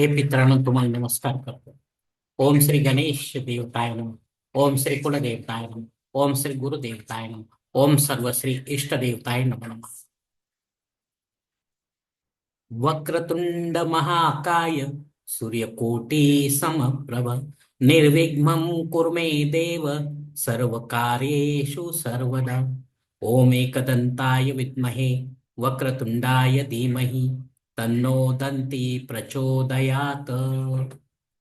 हे मित्रांनो तुम्हाला नमस्कार करतो. ओम श्री गणेश देवताय नम. ओम श्री कुलदेवताय नम. ओम श्री गुरुदेवताय नम. ओम सर्व श्री इष्ट देवताय नम नम. वक्रतुंड महाकाय सूर्यकोटी समप्रभ निर्विघ्नं कुर्मे देव सर्व कार्येषु सर्वदा. ओम एकदंताय विद्महे वक्रतुंडाय धीमहि तन्नो दंती प्रचोदयात।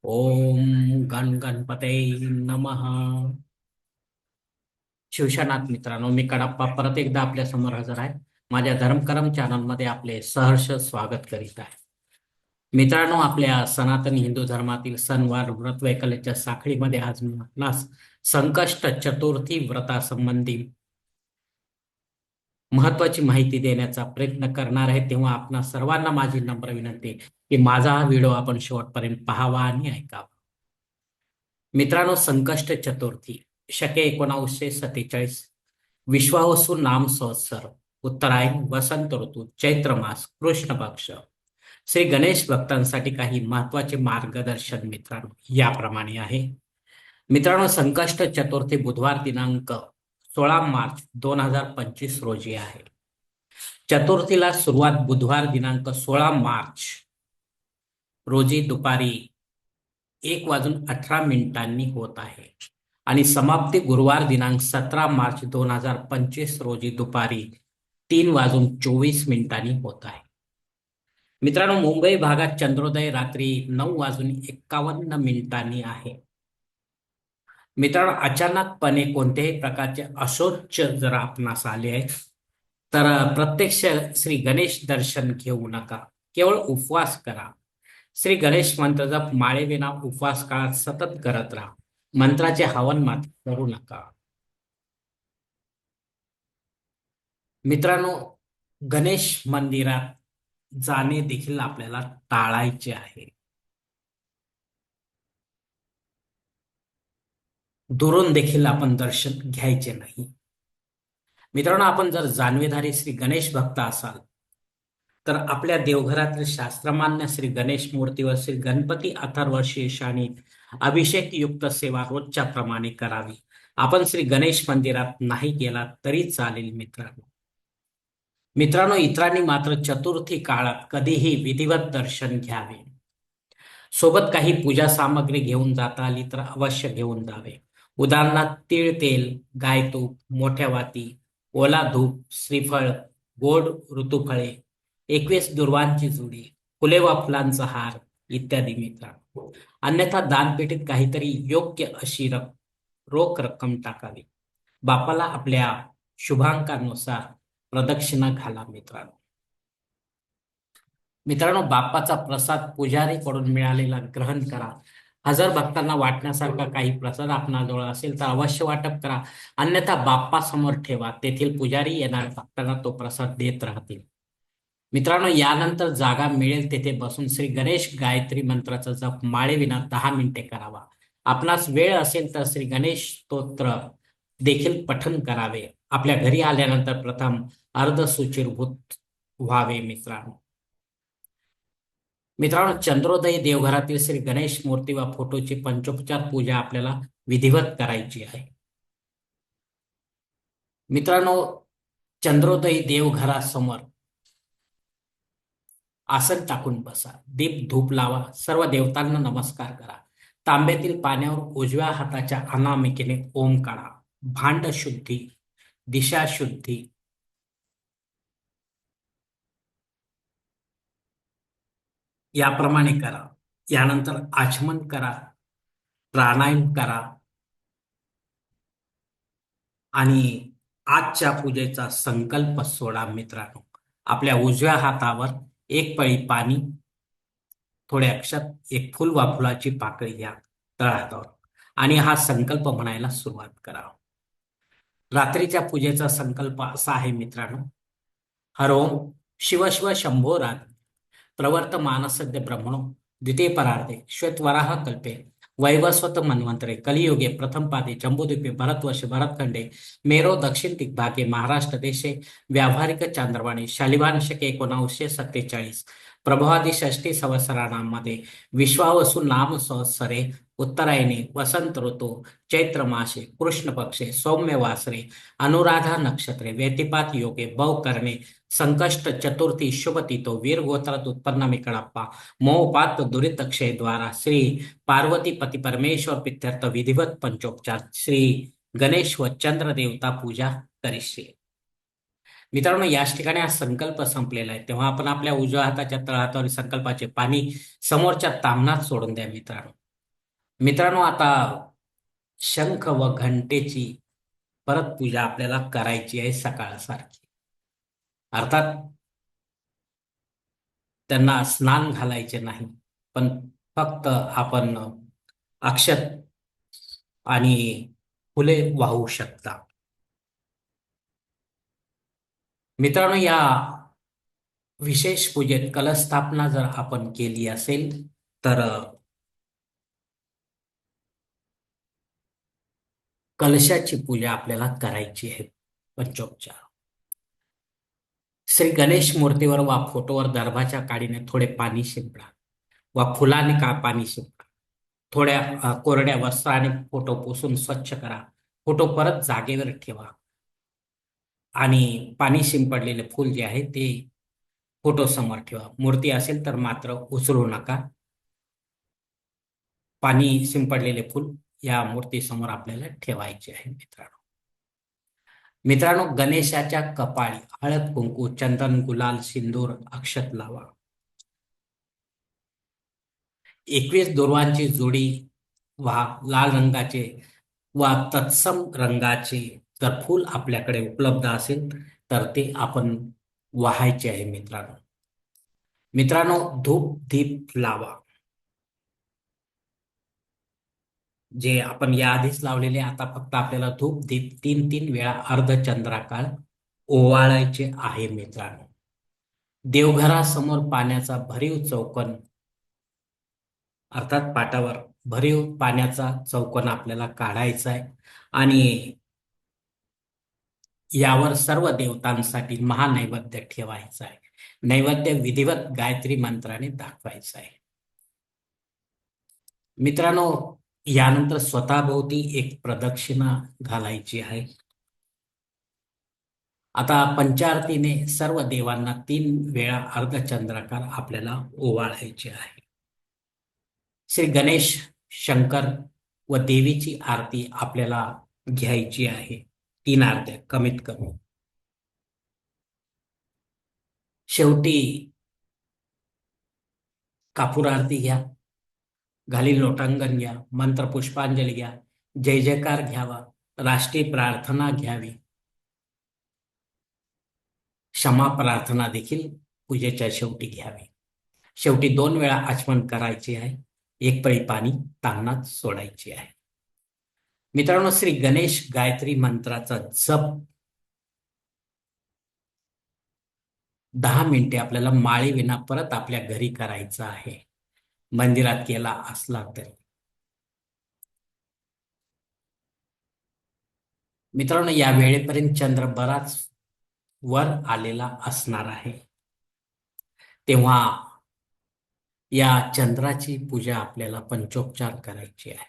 ओम गण गणपते नमः। शिवशनाथ मित्रांनो मी कडाप्पा परत एकदा आपल्यासमोर हजर आहे. माझ्या धर्मकरम चॅनलमध्ये आपले सहर्ष स्वागत करीत आहे. मित्रांनो आपल्या सनातन हिंदू धर्मातील सणवार व्रत वैकल्याच्या साखळीमध्ये आज मी आपणास संकष्ट चतुर्थी व्रतासंबंधी महत्वाची माहिती देण्याचा प्रयत्न करणार आहे तेव्हा आपणा सर्वांना माझी नम्र विनंती की माझा हा व्हिडिओ आपण शेवटपर्यंत पाहावा आणि ऐकावा. मित्रांनो संकष्ट चतुर्थी शके एकोणावीसशे सत्तेचाळीस विश्वावसू नाम संवत्सर उत्तरायण वसंत ऋतू चैत्र मास कृष्ण पक्ष. श्री गणेश भक्तांसाठी काही महत्त्वाचे मार्गदर्शन मित्रांनो याप्रमाणे आहे. मित्रांनो संकष्ट चतुर्थी बुधवार दिनांक सोळा मार्च दोन हजार पंचवीस रोजी आहे. चतुर्थीला सुरुवात बुधवार दिनांक सोळा मार्च रोजी दुपारी एक वाजून अठरा मिनिटांनी होत आहे. आणि समाप्ती गुरुवार दिनांक सतरा मार्च दोन हजार पंचवीस रोजी दुपारी तीन वाजून चोवीस मिनिटांनी होत आहे. मित्रांनो मुंबई भागात चंद्रोदय रात्री नऊ वाजून एक्कावन्न मिनिटांनी आहे. मित्रांनो अचानकपणे कोणत्याही प्रकारचे अशोच जर आपणास आले आहे तर प्रत्यक्ष श्री गणेश दर्शन घेऊ नका. केवळ उपवास करा. श्री गणेश मंत्र जप माळेविना उपवास काळात सतत करत राहा. मंत्राचे हवन मात्र करू नका. मित्रांनो गणेश मंदिरात जाणे देखील आपल्याला टाळायचे आहे. दुरून देखील आपण दर्शन घ्यायचे नाही. मित्रांनो आपण जर जाणवेधारी श्री गणेश भक्त असाल तर आपल्या देवघरातील शास्त्रमान्य श्री गणेश मूर्तीवर श्री गणपती अथर्व अभिषेक युक्त सेवा रोजच्या प्रमाणे करावी. आपण श्री गणेश मंदिरात नाही गेला तरी चालेल मित्रांनो. मित्रांनो इतरांनी मात्र चतुर्थी काळात कधीही विधिवत दर्शन घ्यावे. सोबत काही पूजा सामग्री घेऊन जाता आली तर अवश्य घेऊन जावे. उदाहरणार्थ तीळ तेल गायतूप मोठ्या वाती ओला धूप श्रीफळ गोड ऋतुफळे एकवीस दुर्वांची जुडी फुले व फुलांचा हार इत्यादी मित्र अन्यथा दानपेटीत काहीतरी योग्य अशी रक रोख रक्कम टाकावी. बापाला आपल्या शुभांकानुसार प्रदक्षिणा घाला मित्रांनो. मित्रांनो बापाचा प्रसाद पुजारीकडून मिळालेला ग्रहण करा. हजर भक्तांना वाटण्यासारखा काही प्रसाद आपणाजवळ असेल तर अवश्य वाटप करा. अन्यथा बाप्पा समोर ठेवा. तेथील पुजारी येणार भक्तांना तो प्रसाद देत राहतील. मित्रांनो यानंतर जागा मिळेल तेथे बसून श्री गणेश गायत्री मंत्राचा जप माळेविना दहा मिनिटे करावा. आपणास वेळ असेल तर श्री गणेश स्तोत्र देखील पठन करावे. आपल्या घरी आल्यानंतर प्रथम अर्धसुचिरभूत व्हावे मित्रांनो. मित्रांनो चंद्रोदय देवघरातील श्री गणेश मूर्ती व फोटोची पंचोपचार पूजा आपल्याला विधिवत करायची आहे. मित्रांनो चंद्रोदय देवघरासमोर आसन टाकून बसा. दीप धूप लावा. सर्व देवतांना नमस्कार करा. तांब्यातील पाण्यावर उजव्या हाताच्या अनामिकेने ओम काढा. भांड शुद्धी दिशा शुद्धी याप्रमाणे करा. यानंतर आचमन करा. प्राणायाम करा. आणि आजच्या पूजेचा संकल्प सोडा मित्रांनो. आपल्या उजव्या हातावर एक पळी पाणी थोडे अक्षत एक फुल वा फुलाची पाकळी घ्या तळहातावर. आणि हा संकल्प म्हणायला सुरुवात करा. रात्रीच्या पूजेचा संकल्प असा आहे मित्रांनो. हरोम शिवशिव शंभो रात प्रवर्तमान सद्य ब्रह्मणो द्वितीय परार्धे श्वेतवराह कल्पे वैवस्वत मन्वंतरे कलियुगे प्रथम पादे जम्बूद्वीपे भरतवर्षे भरतखंडे मेरो दक्षिण दिग्भागे महाराष्ट्र देशे व्यावहारिक चांद्रवाणी शालिवान शके एकोणावीसशे सत्तेचाळीस प्रभवादी षष्टी संवत्सरांमध्ये विश्वावसू नाम संवत्सरे उत्तरायणी वसंत ऋतू चैत्र मासे कृष्ण पक्षे सौम्य वासरे अनुराधा नक्षत्रे व्यतिपात योगे बव करणे संकष्ट चतुर्थी शुभ तिथो वीर गोत्रात उत्पन्न मिकळप्पा मोपात दुरित क्षय द्वारा श्री पार्वती पती परमेश्वर पित्यर्थ विधिवत पंचोपचार श्री गणेश व चंद्र देवता पूजा करिष्ये मित्रांनो याच ठिकाणी हा संकल्प संपलेला आहे तेव्हा आपण आपल्या उजव्या हाताच्या तळहातावर संकल्पाचे पाणी समोरच्या तामनात सोडून द्या मित्रांनो मित्रांनो आता शंख व घंटेची परत पूजा आपल्याला करायची आहे सकाळसारखी अर्थात त्यांना स्नान घालायचे नाही पण फक्त आपण अक्षत आणि फुले वाहू शकता. मित्रांनो या विशेष पूजेत कलस्थापना जर आपण केली असेल तर कलशाची पूजा आपल्याला करायची आहे पंचोपचार. श्री गणेश मूर्तीवर वा फोटोवर दर्भाच्या काडीने थोडे पाणी शिंपडा. वा फुलाने का पाणी शिंपडा. थोड्या कोरड्या वस्त्राने फोटो पुसून स्वच्छ करा. फोटो परत जागेवर ठेवा. आणि पाणी शिंपडलेले फूल जे आहे ते फोटो समोर ठेवा. मूर्ती असेल तर मात्र उचलू नका. पाणी शिंपडलेले फूल या मूर्तीसमोर आपल्याला ठेवायचे आहे मित्रांनो. मित्रांनो गणेशाच्या कपाळी हळद कुंकू चंदन गुलाल सिंदूर अक्षत लावा. एकवीस दुर्वांची जोडी वा लाल रंगाचे वा तत्सम रंगाचे जर फूल आपल्याकडे उपलब्ध असेल तर ते आपण वाहायचे आहे मित्रांनो. मित्रांनो धूप दीप लावा. जे आपण याआधीच लावलेले आता फक्त आपल्याला धूप दीप तीन तीन वेळा अर्धचंद्राकाळ ओवाळायचे आहे मित्रांनो. देवघरासमोर पाण्याचा भरीव चौकन अर्थात पाटावर भरीव पाण्याचा चौकन आपल्याला काढायचा आहे. आणि यावर सर्व देवतांसाठी महानैवेद्य ठेवायचा आहे. नैवेद्य विधिवत गायत्री मंत्राने दाखवायचा आहे. मित्रांनो यानंतर स्वतःभोवती एक प्रदक्षिणा घालायची आहे. आता पंचारतीने सर्व देवांना तीन वेळा अर्धचंद्राकार आपल्याला ओवाळायचे आहे. श्री गणेश शंकर व देवीची आरती आपल्याला घ्यायची आहे. तीन आरत्या कमीत कमी. शेवटी कापूर आरती घ्या. घालील लोटांगण घ्या मंत्र पुष्पांजली घ्या जय जयकार घ्यावा राष्ट्रीय प्रार्थना घ्यावी. क्षमा प्रार्थना देखील पूजेच्या शेवटी घ्यावी. शेवटी दोन वेळा आचमन करायची आहे. एक पळी पाणी तान्हात सोडायची आहे. मित्रांनो श्री गणेश गायत्री मंत्राचा जप दहा मिनिटे आपल्याला माळीविना परत आपल्या घरी करायचं आहे. मंदिरात केला असला तरी. मित्रांनो या वेळेपर्यंत चंद्र बराच वर आलेला असणार आहे. तेव्हा या चंद्राची पूजा आपल्याला पंचोपचार करायची आहे.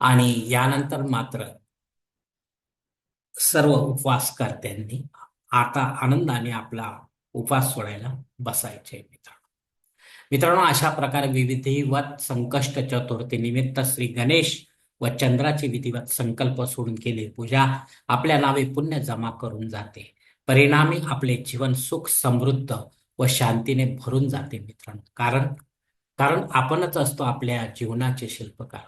आणि यानंतर मात्र सर्व उपवासकर्त्यांनी आता आनंदाने आपला उपवास सोडायला बसायचे मित्रांनो. मित्रांनो अशा प्रकारे विधिवत संकष्ट चतुर्थी निमित्त श्री गणेश व चंद्राची विधिवत संकल्प सोडून केली पूजा. आपल्या नावे पुण्य जमा करून जाते. परिणामी आपले जीवन सुख समृद्ध व शांतीने भरून जाते मित्रांनो. कारण कारण आपणच असतो आपल्या जीवनाचे शिल्पकार.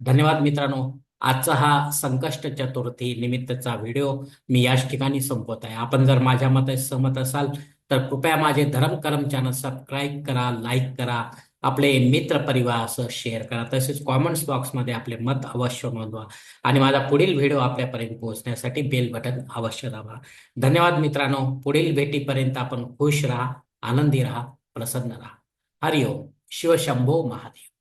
धन्यवाद मित्रांनो. आजचा हा संकष्ट चतुर्थी निमित्तचा व्हिडिओ मी याच ठिकाणी संपवत आहे. आपण जर माझ्या मते सहमत असाल तर कृपया माझे धर्म करम चॅनल सबस्क्राईब करा लाईक करा आपले मित्र परिवारासह शेअर करा. तसेच कॉमेंट्स बॉक्समध्ये आपले मत अवश्य नोंदवा आणि माझा पुढील व्हिडिओ आपल्यापर्यंत पोहोचण्यासाठी बेल बटन अवश्य दाबा. धन्यवाद मित्रांनो. पुढील भेटीपर्यंत आपण खुश राहा आनंदी राहा प्रसन्न राहा. हरिओम. शिवशंभो महादेव.